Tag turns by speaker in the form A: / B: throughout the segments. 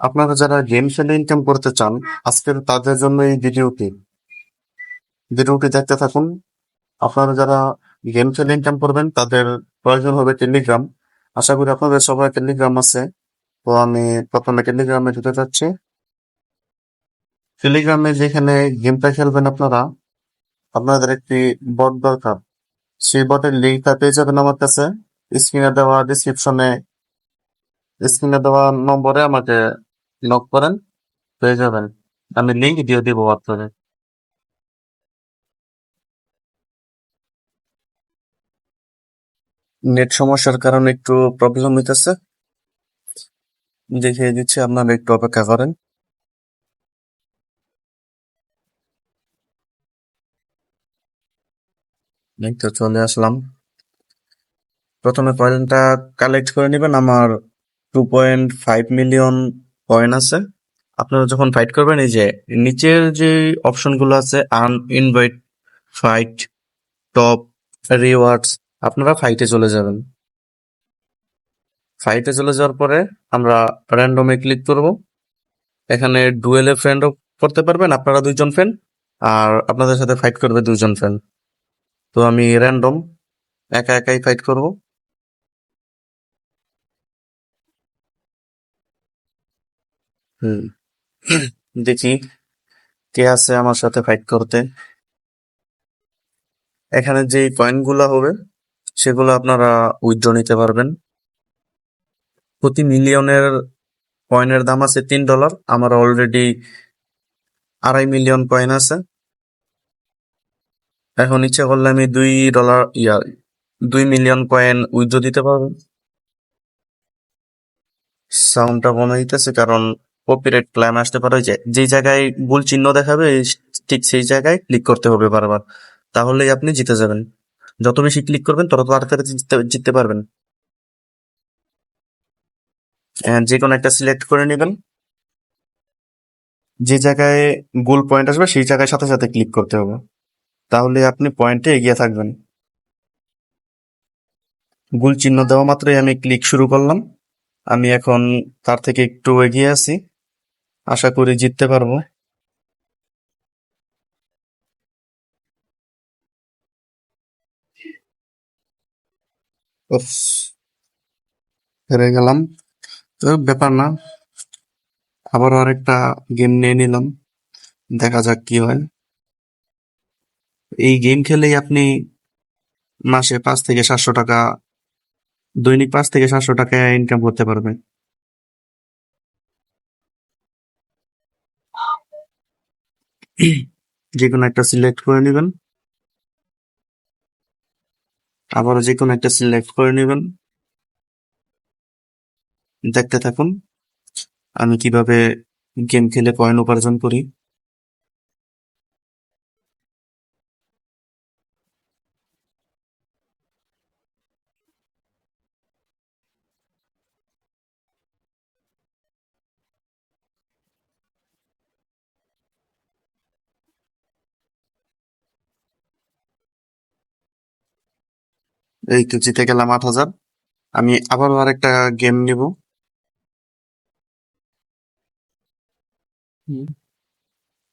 A: আপনারা যারা গেম খেলে ইনকাম করতে চান, আজকের তাদের জন্য এই ভিডিওটি। ভিডিওটি দেখতে থাকুন। আপনারা যারা গেম খেলে ইনকাম করবেন, তাদের প্রয়োজন হবে টেলিগ্রাম আশা করি আপনাদের সবাই টেলিগ্রাম আছে। তো আমি প্রথমে টেলিগ্রামে ঢুকে যাচ্ছি। টেলিগ্রামে যেখানে গেমটা খেলবেন আপনারা, আপনাদের একটি বট দরকার। সেই বটের লিঙ্কটা পেয়ে যাবেন আমার কাছে। স্ক্রিনে দেওয়া ডিসক্রিপশনে স্ক্রিনে দেওয়া নম্বরে আমাকে নক করেন, পেয়ে যাবেন। আমি লিঙ্ক দিয়ে দিব আপনাদের। নেট সমস্যার কারণে একটু প্রবলেম হইতেছে। দেখিয়ে দিচ্ছি, আপনারা একটু অপেক্ষা করেন। এই তো চলে আসলাম। প্রথমে কয়েনটা কালেক্ট করে নেবেন। আমার two point five million coin আছে। আপনারা যখন ফাইট করবেন, এই যে নিচের যে অপশনগুলো আছে আন ইনভাইট ফাইট টপ রিওয়ার্ডস আপনারা ফাইটে চলে যাবেন। ফাইটে চলে যাওয়ার পরে আমরা র্যান্ডমে ক্লিক করব। এখানে ডুয়েলে ফ্রেন্ডও করতে পারবেন, আপনারা দুইজন ফ্রেন্ড আর আপনাদের সাথে ফাইট করবে দুজন ফ্রেন্ড তো আমি র্যান্ডম একা একাই ফাইট করব। হুম। দেখি, কে আছে আমার সাথে ফাইট করতে? এখানে যে কয়েনগুলো হবে, সেগুলো আপনারা উইথড্র নিতে পারবেন। প্রতি মিলিয়নের কয়েনের দাম আছে তিন ডলার আমার অলরেডি আড়াই মিলিয়ন কয়েন আছে। এখন ইচ্ছা করলে আমি দুই ডলার ইয়া, দুই মিলিয়ন কয়েন উইথড্র দিতে পারব। সাউন্ডটা কমে দিতেছে কারণ কপিরাইট ক্লাইম আসতে পারে যে যে জায়গায় ভুল চিহ্ন দেখাবে ঠিক সেই জায়গায় ক্লিক করতে হবে বারবার। তাহলেই আপনি জিতে যাবেন। যত বেশি ক্লিক করবেন, তত তাড়াতাড়ি জিততে পারবেন। যে কোনো একটা সিলেক্ট করে নেবেন। যে জায়গায় গোল পয়েন্ট আসবে, সেই জায়গায় সাথে সাথে ক্লিক করতে হবে। তাহলে আপনি পয়েন্টে এগিয়ে থাকবেন। গোল চিহ্ন দেওয়া মাত্রই আমি ক্লিক শুরু করলাম। আমি এখন তার থেকে একটু এগিয়ে আছি। আশা করি জিততে পারব। হেরে গেলাম। তো ব্যাপার না, আবারও আরেকটা গেম নিয়ে নিলাম, দেখা যাক কি হয়। এই গেম খেলেই আপনি মাসে পাঁচ থেকে সাতশো টাকা, দৈনিক পাঁচ থেকে সাতশো টাকা ইনকাম করতে পারবেন। যে কোনো একটা সিলেক্ট করে নেবেন। আবারও যে কোনো একটা সিলেক্ট করে নেবেন। দেখতে থাকুন, আমি কীভাবে গেম খেলে কয়েন উপার্জন করি। এই তো জিতে গেলাম আট হাজার। আমি আবারও আরেকটা গেম নিব।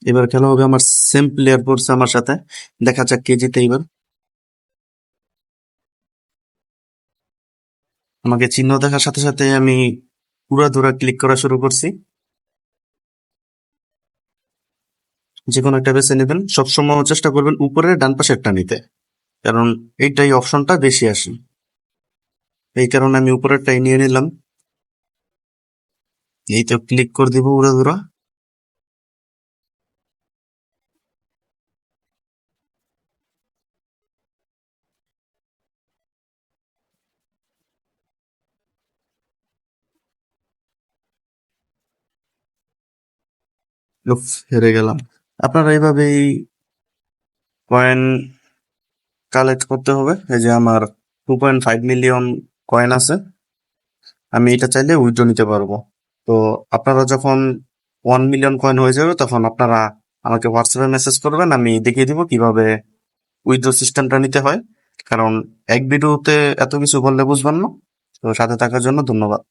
A: এবার খেলা হবে আমার সেম প্লেয়ার পড়ছে আমার সাথে। দেখা যাক কে জিতে এবার। আমাকে চিহ্ন দেখার সাথে সাথে আমি পুরা ধরা ক্লিক করা শুরু করছি। যে কোনো একটা বেছে নেবেন। সবসময় চেষ্টা করবেন উপরের ডান পাশেরটা নিতে। কারণ এইটাই অপশনটা বেশি আসে। এই কারণে আমি উপরেরটাই নিয়ে নিলাম। এই তো ক্লিক করে দিব উড়া উফ, হেরে গেলাম। আপনারা এইভাবেই কয়েন কালেক্ট করতে হবে। এই যে আমার two point five million coin আছে, আমি এটা চাইলে উইথড্র নিতে পারব। তো আপনারা যখন ওয়ান মিলিয়ন কয়েন হয়ে যাবে, তখন আপনারা আমাকে হোয়াটসঅ্যাপে মেসেজ করবেন, আমি দেখিয়ে দিব কীভাবে উইথড্র সিস্টেমটা নিতে হয়। কারণ এক ভিডিওতে এত কিছু বললে বুঝবেন না। তো সাথে থাকার জন্য ধন্যবাদ।